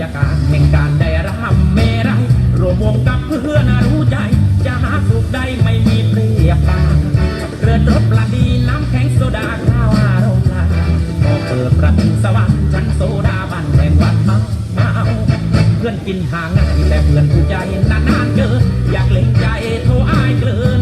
ยากาศแห่งการได้รำเมรังรวมวงกับเพื่อนรู้ใจ จะหาสุขได้ไม่มีเปรียบตาเรือรถปลาดีน้ำแข็งโซดาข้าวอารมณ์ลาพอเปิดประตูสวรรค์ชั้นโซดาบ้านแห่งวัดเมาเมาเพื่อนกินหางง่ายแต่เพื่อนผู้ใจนานๆเกินอยากเล่งใจโทรอายเกิน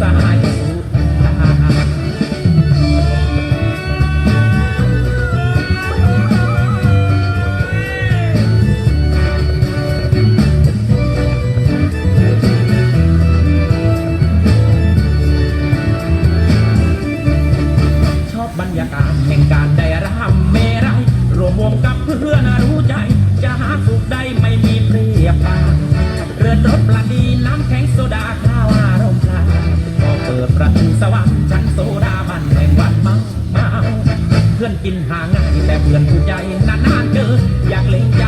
สหาย ว่ฉันโซดาบันแห่งวัดมังมาเพื่อนกินหาง่ายแต่เพื่อนผู้ใจนานๆเจออยากเล่นใจ